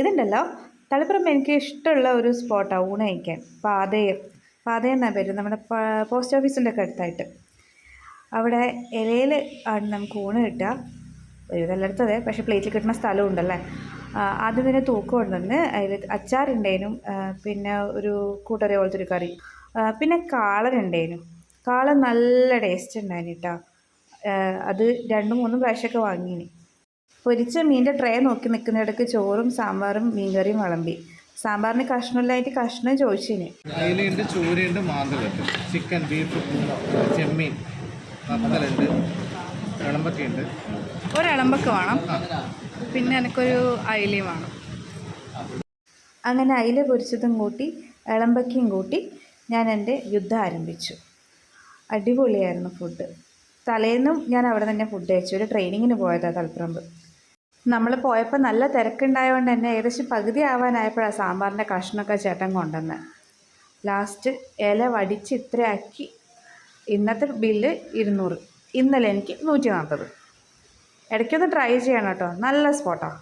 ഇതുണ്ടല്ലോ. തളിപ്പുറം എനിക്ക് ഇഷ്ടമുള്ള ഒരു സ്പോട്ടാണ് ഊണ് കഴിക്കാൻ. പാതയം. പാതയം എന്നാണ് പേര്? നമ്മുടെ പോസ്റ്റ് ഓഫീസിന്റെ ഒക്കെ അടുത്തായിട്ട്. അവിടെ ഇലയിൽ ആണ് നമുക്ക് ഊണ് കിട്ടുക. ഒരു എല്ലായിടത്തും പക്ഷേ പ്ലേറ്റിൽ കിട്ടുന്ന സ്ഥലം ഉണ്ടല്ലേ? ആദ്യം തന്നെ തൂക്കം ഉണ്ടെന്ന് അതിൽ അച്ചാറുണ്ടേനും പിന്നെ ഒരു കൂട്ടറി പോലത്തെ ഒരു കറി. പിന്നെ പിന്നെ കാളനുണ്ടേനും. കാളൻ നല്ല ടേസ്റ്റ് ഉണ്ടായിരുന്നു കേട്ടോ. അത് രണ്ടും മൂന്നും പ്രാവശ്യമൊക്കെ വാങ്ങിയിനി പൊരിച്ച മീനിന്റെ ട്രേ നോക്കി നിൽക്കുന്നിടക്ക് ചോറും സാമ്പാറും മീൻകറിയും വിളമ്പി. സാമ്പാറിന് കഷ്ണമില്ലായിട്ട് കഷ്ണം ചോദിച്ചിന്. അയിലുണ്ട് ചൂരയുണ്ട് മാന്തലുണ്ട് ചിക്കൻ ബീഫ് ചെമ്മീൻ വത്തലുണ്ട് വിളമ്പൊക്കെയുണ്ട് ഒരിളമ്പൊക്കെ വേണം. പിന്നെ എനിക്കൊരു അയിലയും വേണം. അങ്ങനെ അയില പൊരിച്ചതും കൂട്ടി ഇളമ്പക്കയും കൂട്ടി ഞാൻ എന്റെ യുദ്ധം ആരംഭിച്ചു. അടിപൊളിയായിരുന്നു ഫുഡ് തലേന്നും ഞാൻ അവിടെ തന്നെ ഫുഡ് കഴിച്ചു. ഒരു ട്രെയിനിങ്ങിന് പോയതാണ് തലപ്പറമ്പ്. നമ്മൾ പോയപ്പോൾ നല്ല തിരക്കുണ്ടായതുകൊണ്ട് തന്നെ ഏകദേശം പകുതി ആവാനായപ്പോഴാണ് സാമ്പാറിന്റെ കഷ്ണമൊക്കെ ചേട്ടൻ കൊണ്ടുവന്ന്. ലാസ്റ്റ് ഇല വടിച്ച് ഇത്രയാക്കി. ഇന്നത്തെ ബില്ല് ഇരുന്നൂറ്. ഇന്നലെ എനിക്ക് നൂറ്റി നാൽപ്പത് ഇടയ്ക്കൊന്ന് ട്രൈ ചെയ്യണം കേട്ടോ. നല്ല സ്പോട്ടാണ്